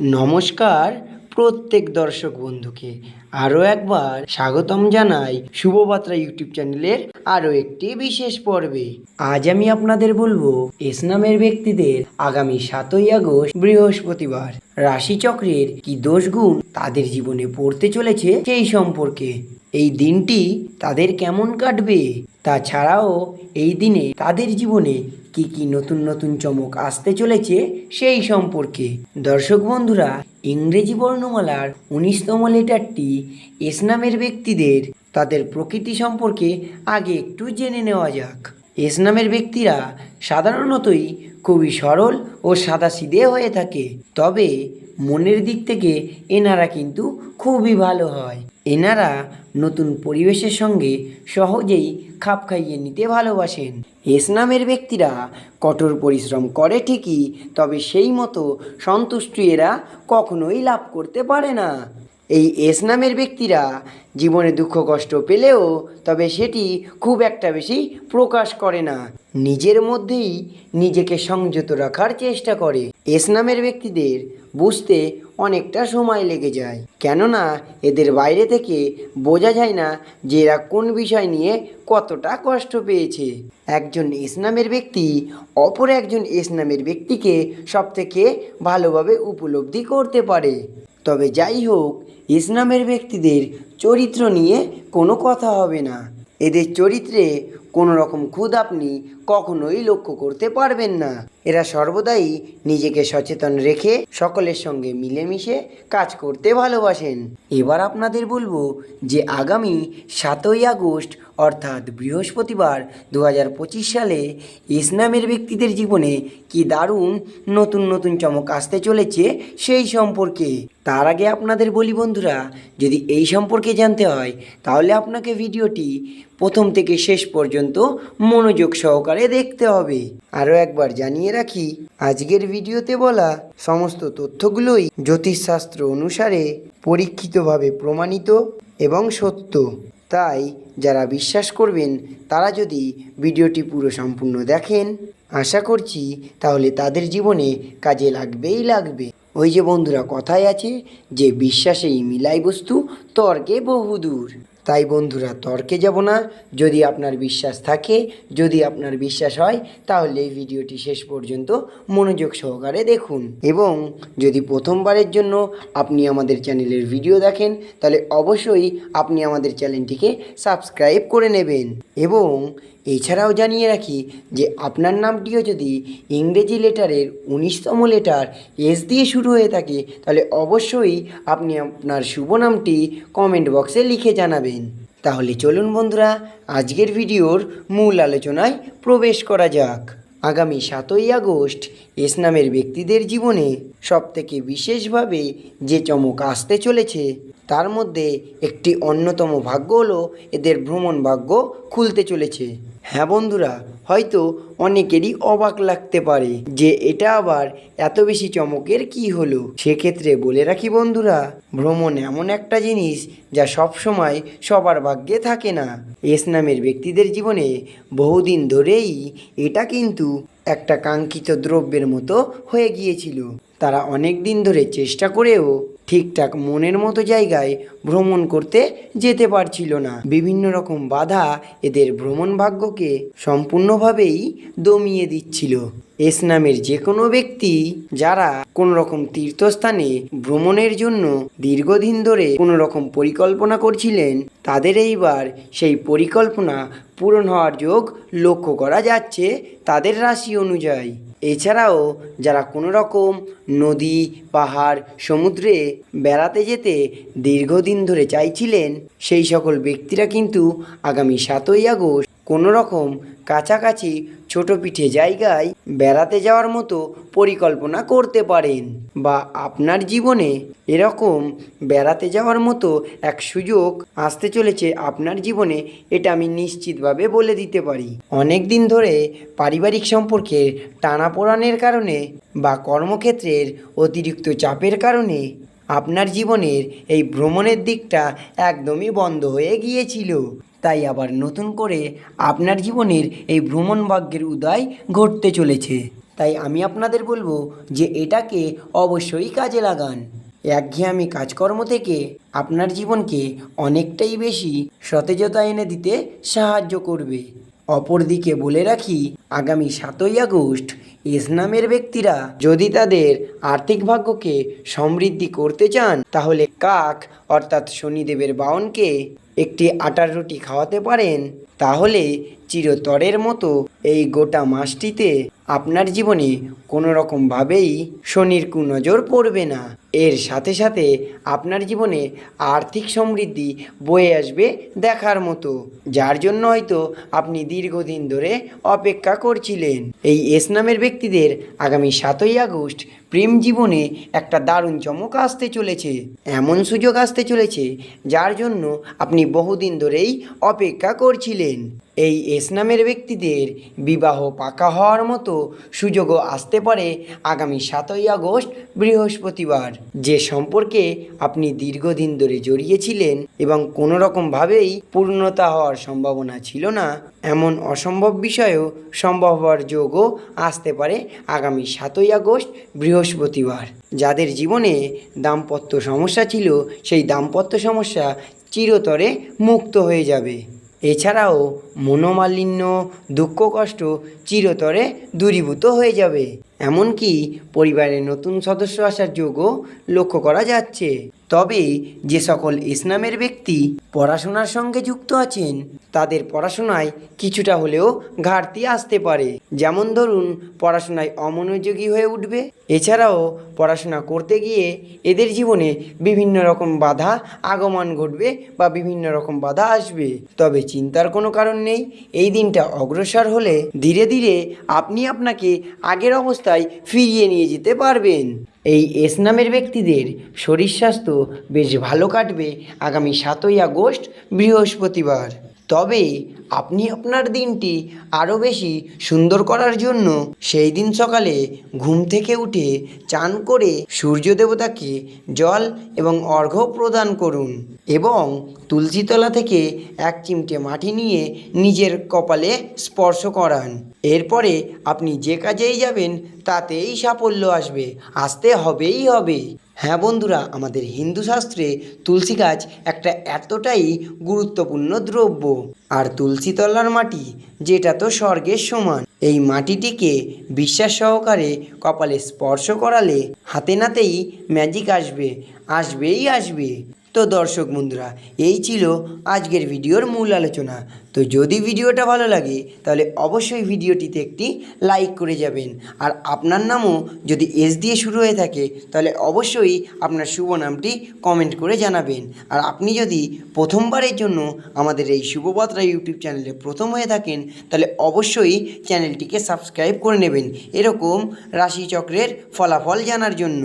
নমস্কার প্রত্যেক দর্শক বন্ধুকে। আরও একবার স্বাগতম জানাই শুভবার্তা ইউটিউব চ্যানেলের আরও একটি বিশেষ পর্বে। আজ আমি আপনাদের বলব এস নামের ব্যক্তিদের আগামী সাতই আগস্ট বৃহস্পতিবার। রাশিচক্রের কি দোষগুণ তাদের জীবনে পড়তে চলেছে সেই সম্পর্কে। এই দিনটি তাদের কেমন কাটবে তাছাড়াও এই দিনে তাদের জীবনে কি কি নতুন নতুন চমক আসতে চলেছে সেই সম্পর্কে। দর্শক বন্ধুরা, ইংরেজি বর্ণমালার উনিশতম লেটারটি এস নামের ব্যক্তিদের, তাদের প্রকৃতি সম্পর্কে আগে একটু জেনে নেওয়া যাক। এস নামের ব্যক্তিরা সাধারণতই খুবই সরল ও সাদাসিধে হয়ে থাকে। তবে মনের দিক থেকে এনারা কিন্তু খুবই ভালো হয়। এনারা নতুন পরিবেশের সঙ্গে সহজেই খাপ খাইয়ে নিতে ভালোবাসেন। এস নামের ব্যক্তিরা কঠোর পরিশ্রম করে ঠিকই, তবে সেই মতো সন্তুষ্টি এরা কখনোই লাভ করতে পারে না। এই এস নামের ব্যক্তিরা জীবনে দুঃখ, কষ্ট পেলেও তবে সেটি খুব একটা বেশি প্রকাশ করে না। নিজের মধ্যেই নিজেকে সংযত রাখার চেষ্টা করে। এস নামের ব্যক্তিদের বুঝতে অনেকটা সময় লেগে যায়। কেননা এদের বাইরে থেকে বোঝা যায় না যে এরা কোন বিষয় নিয়ে কতটা কষ্ট পেয়েছে। একজন এস নামের ব্যক্তি অপর একজন এস নামের ব্যক্তিকে সবথেকে ভালোভাবে উপলব্ধি করতে পারে। তবে যাই হোক ইসলামের ব্যক্তিদের চরিত্র নিয়ে কোনো কথা হবে না। এদের চরিত্রে কোনো রকম খুদ আপনি কখনোই লক্ষ্য করতে পারবেন না। এরা সর্বদাই নিজেকে সচেতন রেখে সকলের সঙ্গে মিলেমিশে কাজ করতে ভালোবাসেন। এবার আপনাদের বলব যে আগামী সাতই আগস্ট, অর্থাৎ বৃহস্পতিবার দু হাজার পঁচিশ সালে ইসলামের ব্যক্তিদের জীবনে কি দারুণ নতুন নতুন চমক আসতে চলেছে সেই সম্পর্কে। তার আগে আপনাদের বলি বন্ধুরা, যদি এই সম্পর্কে জানতে হয়, তাহলে আপনাকে ভিডিওটি প্রথম থেকে শেষ পর্যন্ত মনোযোগ সহকারে দেখতে হবে। আরও একবার জানিয়ে রাখি, আজকের ভিডিওতে বলা সমস্ত তথ্যগুলোই জ্যোতিষশাস্ত্র অনুসারে পরীক্ষিতভাবে প্রমাণিত এবং সত্য। তাই যারা বিশ্বাস করবেন, তারা যদি ভিডিওটি পুরো সম্পূর্ণ দেখেন, আশা করছি তাহলে তাদের জীবনে কাজে লাগবেই লাগবে। ওই যে বন্ধুরা, কথায় আছে যে, বিশ্বাসেই মিলাই বস্তু, তর্কে বহুদূর। তাই বন্ধুরা, তর্কে যাব না। যদি আপনার বিশ্বাস থাকে, যদি আপনার বিশ্বাস হয়, তাহলে এই ভিডিওটি শেষ পর্যন্ত মনোযোগ সহকারে দেখুন। এবং যদি প্রথমবারের জন্য আপনি আমাদের চ্যানেলের ভিডিও দেখেন, তাহলে অবশ্যই আপনি আমাদের চ্যানেলটিকে সাবস্ক্রাইব করে নেবেন। এবং এছাড়াও জানিয়ে রাখি যে, আপনার নামটিও যদি ইংরেজি লেটারের উনিশতম লেটার এস দিয়ে শুরু হয়ে থাকে, তাহলে অবশ্যই আপনি আপনার শুভ নামটি কমেন্ট বক্সে লিখে জানাবেন। তাহলে চলুন বন্ধুরা, আজকের ভিডিওর মূল আলোচনায় প্রবেশ করা যাক। আগামী সাতই আগস্ট এস নামের ব্যক্তিদের জীবনে সবথেকে বিশেষভাবে যে চমক আসতে চলেছে, তার মধ্যে একটি অন্যতম ভাগ্য হলো এদের ভ্রমণ ভাগ্য খুলতে চলেছে। হ্যাঁ বন্ধুরা, হয়তো অনেকেরই অবাক লাগতে পারে যে এটা আবার এত বেশি চমকের কি হলো। সেক্ষেত্রে বলে রাখি বন্ধুরা, ভ্রমণ এমন একটা জিনিস যা সব সময় সবার ভাগ্যে থাকে না। এস নামের ব্যক্তিদের জীবনে বহুদিন ধরেই এটা কিন্তু একটা কাঙ্ক্ষিত দ্রব্যের মতো হয়ে গিয়েছিল। তারা অনেক দিন ধরে চেষ্টা করেও ঠিকঠাক মনের মতো জায়গায় ভ্রমণ করতে যেতে পারছিল না। বিভিন্ন রকম বাধা এদের ভ্রমণ ভাগ্যকে সম্পূর্ণভাবেই দমিয়ে দিচ্ছিল। এস নামের যে কোনো ব্যক্তি যারা কোনো রকম তীর্থস্থানে ভ্রমণের জন্য দীর্ঘদিন ধরে কোনো রকম পরিকল্পনা করছিলেন, তাদের এইবার সেই পরিকল্পনা পূরণ হওয়ার যোগ লক্ষ্য করা যাচ্ছে তাদের রাশি অনুযায়ী। এছাড়াও যারা কোনো রকম নদী, পাহাড়, সমুদ্রে বেড়াতে যেতে দীর্ঘদিন ধরে চাইছিলেন, সেই সকল ব্যক্তিরা কিন্তু আগামী সাতই আগস্ট কোনো রকম কাছাকাছি ছোট পিঠে জায়গায় বেড়াতে যাওয়ার মতো পরিকল্পনা করতে পারেন বা আপনার জীবনে এরকম বেড়াতে যাওয়ার মতো এক সুযোগ আসতে চলেছে আপনার জীবনে, এটা আমি নিশ্চিতভাবে বলে দিতে পারি। অনেক দিন ধরে পারিবারিক সম্পর্কের টানাপোড়ানের কারণে বা কর্মক্ষেত্রের অতিরিক্ত চাপের কারণে আপনার জীবনের এই ভ্রমণের দিকটা একদমই বন্ধ হয়ে গিয়েছিল। তাই আবার নতুন করে আপনার জীবনের এই ভ্রমণ ভাগ্যের উদয় ঘটতে চলেছে। তাই আমি আপনাদের বলব যে এটাকে অবশ্যই কাজে লাগান। একঘেয়েমি কাজকর্ম থেকে আপনার জীবনকে অনেকটাই বেশি সতেজতা এনে দিতে সাহায্য করবে। অপরদিকে বলে রাখি, আগামী সাতই আগস্ট এস নামের ব্যক্তিরা যদি তাদের আর্থিক ভাগ্যকে সমৃদ্ধি করতে চান, তাহলে কাক অর্থাৎ শনিদেবের বাউনকে একটি আটার রুটি খাওয়াতে পারেন। তাহলে চিরতরের মতো এই গোটা মাসটিতে আপনার জীবনে কোনো রকমভাবেই শনির কুনজর পড়বে না। এর সাথে সাথে আপনার জীবনে আর্থিক সমৃদ্ধি বয়ে আসবে দেখার মতো। যার জন্য হয়তো আপনি দীর্ঘদিন ধরে অপেক্ষা করছিলেন। এই এস নামের ব্যক্তিদের আগামী সাতই আগস্ট প্রেম জীবনে একটা দারুণ চমক আসতে চলেছে। এমন সুযোগ আসতে চলেছে যার জন্য আপনি বহুদিন ধরেই অপেক্ষা করছিলেন। এই এস নামের ব্যক্তিদের বিবাহ পাকা হওয়ার মতো সুযোগও আসতে পারে আগামী সাতই আগস্ট বৃহস্পতিবার। যে সম্পর্কে আপনি দীর্ঘদিন ধরে জড়িয়েছিলেন এবং কোনো রকমভাবেই পূর্ণতা হওয়ার সম্ভাবনা ছিল না, এমন অসম্ভব বিষয়েও সম্ভব হওয়ার যোগও আসতে পারে আগামী সাতই আগস্ট, বৃহস্পতিবার। যাদের জীবনে দাম্পত্য সমস্যা ছিল, সেই দাম্পত্য সমস্যা চিরতরে মুক্ত হয়ে যাবে। এছাড়াও মনোমালিন্য, দুঃখ কষ্ট চিরতরে দূরীভূত হয়ে যাবে। এমনকি পরিবারের নতুন সদস্য আসার যোগও লক্ষ্য করা যাচ্ছে। তবে যে সকল ইসলামের ব্যক্তি পড়াশোনার সঙ্গে যুক্ত আছেন, তাদের পড়াশোনায় কিছুটা হলেও ঘাটতি আসতে পারে। যেমন ধরুন, পড়াশোনায় অমনোযোগী হয়ে উঠবে। এছাড়াও পড়াশোনা করতে গিয়ে এদের জীবনে বিভিন্ন রকম বাধা, আগমন ঘটবে বা বিভিন্ন রকম বাধা আসবে। তবে চিন্তার কোনো কারণ নেই, এই দিনটা অগ্রসর হলে ধীরে ধীরে আপনি আপনাকে আগের অবস্থায় ফিরিয়ে নিয়ে যেতে পারবেন। এই এস নামের ব্যক্তিদের শরীর স্বাস্থ্য বেশ ভালো কাটবে আগামী সাতই আগস্ট বৃহস্পতিবার। তবে আপনি আপনার দিনটি আরও বেশি সুন্দর করার জন্য সেই দিন সকালে ঘুম থেকে উঠে চান করে সূর্য দেবতাকে জল এবং অর্ঘ্য প্রদান করুন এবং তুলসীতলা থেকে এক চিমটে মাটি নিয়ে নিজের কপালে স্পর্শ করান। এরপরে আপনি যে কাজেই যাবেন তাতেই সাফল্য আসবে, আসতে হবেই হবে। হ্যাঁ বন্ধুরা, আমাদের হিন্দু শাস্ত্রে তুলসী গাছ একটা এতটাই গুরুত্বপূর্ণ দ্রব্য। আর তুলসী তলার মাটি, যেটা তো স্বর্গের সমান, এই মাটিটিকে বিশ্বাস সহকারে কপালে স্পর্শ করালে হাতে নাতেই ম্যাজিক আসবে, আসবেই আসবে। তো দর্শক বন্ধুরা, এই ছিল আজকের ভিডিওর মূল আলোচনা। তো যদি ভিডিওটা ভালো লাগে, তাহলে অবশ্যই ভিডিওটিতে একটি লাইক করে যাবেন। আর আপনার নামও যদি এস দিয়ে শুরু হয়ে থাকে, তাহলে অবশ্যই আপনার শুভ নামটি কমেন্ট করে জানাবেন। আর আপনি যদি প্রথমবারের জন্য আমাদের এই শুভপাত্রা ইউটিউব চ্যানেলে প্রথম হয়ে থাকেন, তাহলে অবশ্যই চ্যানেলটিকে সাবস্ক্রাইব করে নেবেন। এরকম রাশিচক্রের ফলাফল জানার জন্য।